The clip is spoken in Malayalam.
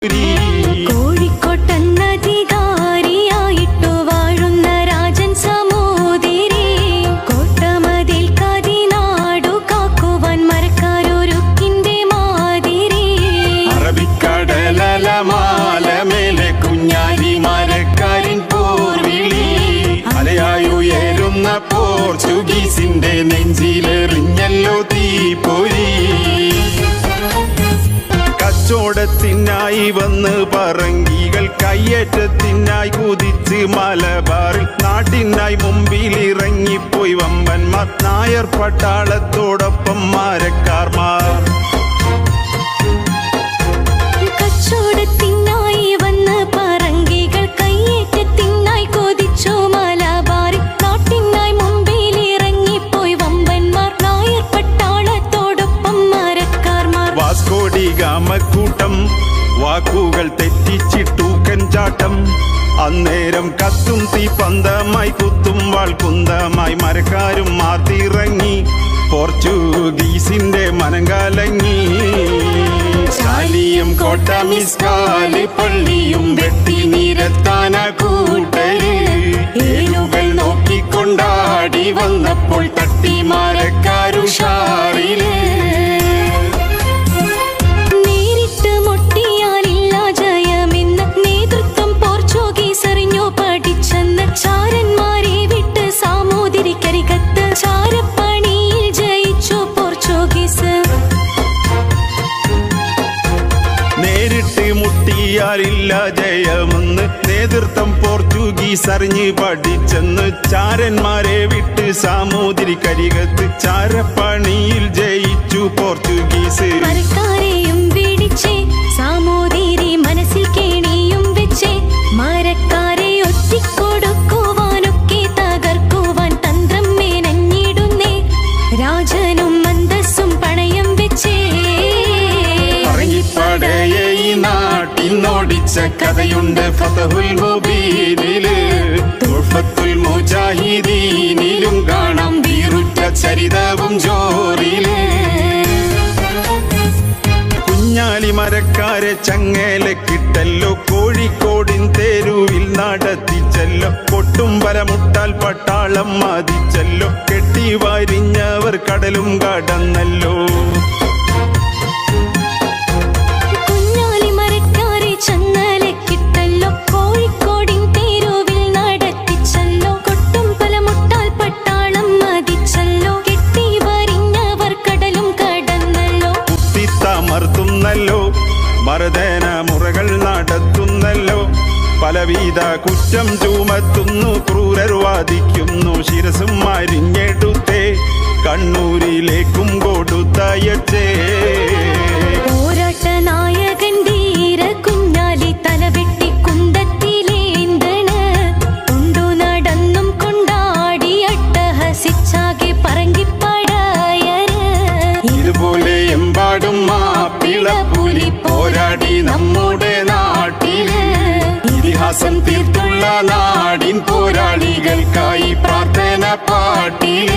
കോഴിക്കോട്ടെന്നധികാരിയായിട്ടു വാഴുന്ന രാജൻ സമൂതിരി. കോട്ടമതിൽ കതിനാടു കാക്കുവാൻ മരക്കാരൊരുക്കിന്റെ മാതിരി. അറബിക്കടലല മാലമേലെ കുഞ്ഞാലി മരക്കാരിൻ പോർവിളി. അലയായുയരുന്ന പോർച്ചുഗീസിന്റെ നെഞ്ചിലെറിഞ്ഞല്ലോ കച്ചോടത്തിനായി വന്ന് പറങ്കികൾ കയ്യേറ്റത്തിനായി കുതിച്ച് മലബാറിൽ നാട്ടിനായി മുമ്പിൽ ഇറങ്ങിപ്പോയി വമ്പന്മാർ. നായർ പട്ടാളത്തോടൊപ്പം മാരക്കാർമാർ. വാസ്കോടി ഗാമക്കൂട്ടം വാക്കുകൾ തെറ്റിച്ചിട്ടൂക്കൻ ചാട്ടം അന്നേരം കത്തും തീ പന്തമായി കുത്തും വാൾക്കുന്തമായി മരക്കാരും മാത്തിറങ്ങി പോർച്ചുഗീസിന്റെ മനം കലങ്ങി. ചാലിയും കോട്ട മിസ്കാലി പള്ളിയും വെട്ടി നിരത്താന കൂട്ടര്. നോക്കിക്കൊണ്ടാടി വന്നപ്പോൾ തട്ടി മരക്കാരുഷാറിൽ മുട്ടിയാലില്ല ജയമെന്ന് നേതൃത്വം പോർച്ചുഗീസ് അറിഞ്ഞ് പഠിച്ചെന്ന് ചാരന്മാരെ വിട്ട് സാമൂതിരി കരികത്ത് ചാരപ്പണിയിൽ ജയിച്ചു പോർച്ചുഗീസ്. കഥയുണ്ട് ഫതഹുൽ മുജാഹിദീനിലും കാണാം വീറുറ്റ ചരിതവും ജോറിൽ. കുഞ്ഞാലി മരക്കാരെ ചങ്ങേലക്കിട്ടല്ലോ കോഴിക്കോടിൻ തേരുവിൽ നടത്തിച്ചല്ലോ. കൊട്ടും മുട്ടാൽ പട്ടാളം മതിച്ചല്ലോ. കെട്ടി വരിഞ്ഞവർ കടലും കടന്നല്ലോ. മർദ്ദന മുറകൾ നടത്തുന്നല്ലോ. പലവിധ കുറ്റം ചുമത്തുന്നു ക്രൂരർ വാദിക്കുന്നു. ശിരസും മരിഞ്ഞെടുത്തേ കണ്ണൂരിലേക്കും കൊടുത്തയച്ചേ. ഇതുപോലെ എമ്പാടും പുലി പോരാടി നമ്മുടെ നാട്ടിൽ ഇതിഹാസം തീർത്തുള്ള നാടിൻ പോരാളികൾക്കായി പ്രാർത്ഥന പാട്ടിൽ